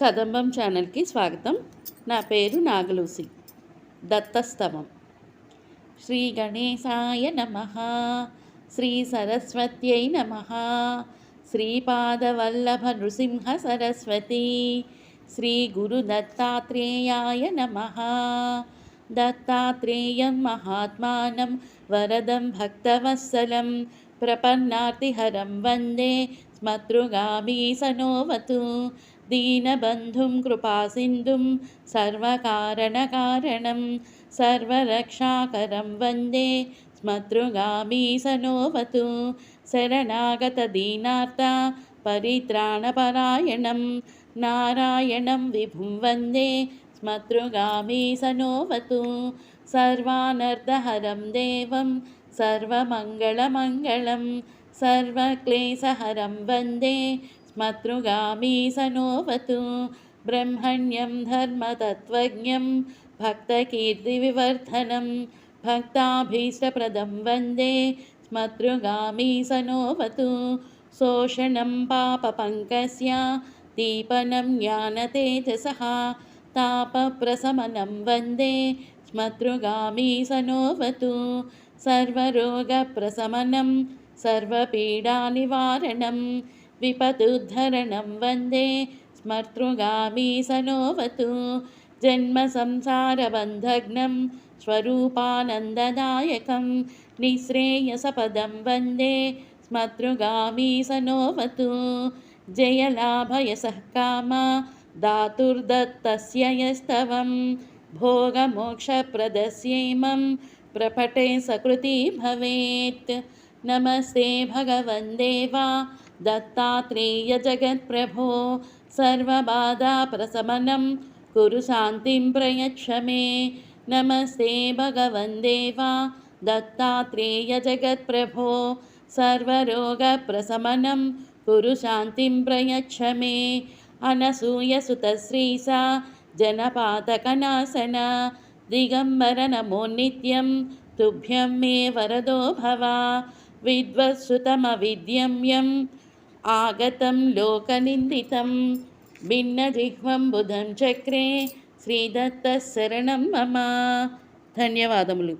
కదంబం ఛానల్కి స్వాగతం నా పేరు నాగలూసి దత్తస్తవం శ్రీ గణేశాయ నమ శ్రీ సరస్వత్యై నమ శ్రీపాదవల్లభ నృసింహ సరస్వతి శ్రీ గురు దత్తాత్రేయాయ నమ దత్తాత్రేయం మహాత్మానం వరదం భక్తవత్సలం ప్రపన్నార్తిహరం स्मतृगामी स स्मतृगामीसनोवतु दीनबन्धुं कृपासिन्धुं सर्वकारणकारणं सर्वरक्षाकरं वन्दे। स्मतृगामी स स्मतृगामीसनोवतु शरणागतदीनार्ता परित्राणपरायणं नारायणं विभुं वन्दे। स्मतृगामी स सनोवतु। सर्वानर्दहरं देवं सर्वमङ्गलमङ्गलम् सर्वक्लेशहरं वन्दे स्मतृगामी सनोवतु ब्रह्मण्यं धर्मतत्त्वज्ञं भक्तकीर्तिविवर्धनं भक्ताभीष्टप्रदं वन्दे स्मतृगामी सनोवतु शोषणं पापपङ्कस्य दीपनं ज्ञानतेजसः तापप्रशमनं वन्दे स्मतृगामी सनोवतु सर्वरोगप्रशमनं सर्वपीडानिवारणं विपदुद्धरणं वन्दे स्मर्तृगामी सनोवतु। जन्मसंसारबन्धग्नं स्वरूपानन्ददायकं निःश्रेयसपदं वन्दे स्मतृगामी सनोवतु। जयलाभयसः कामा धातुर्दत्तस्य यस्तवं भोगमोक्षप्रदस्यैमं प्रपटे सकृती भवेत् नमस्ते भगवन् देवा दत्तात्रेयजगत्प्रभो सर्वबाधाप्रशमनं कुरु शान्तिं प्रयच्छ मे। नमस्ते भगवन् देवा दत्तात्रेयजगत्प्रभो सर्वरोगप्रशमनं कुरु शान्तिं प्रयच्छ मे। अनसूयसुतश्रीसा जनपातकनाशन दिगम्बर नमो नित्यं तुभ्यं मे वरदो भव విద్వత్సుతమవిద్యమ్యం ఆగతం లోకనిందితం భిన్న జిహ్వం బుధం చక్రే శ్రీదత్త శరణం మమ ధన్యవాదములు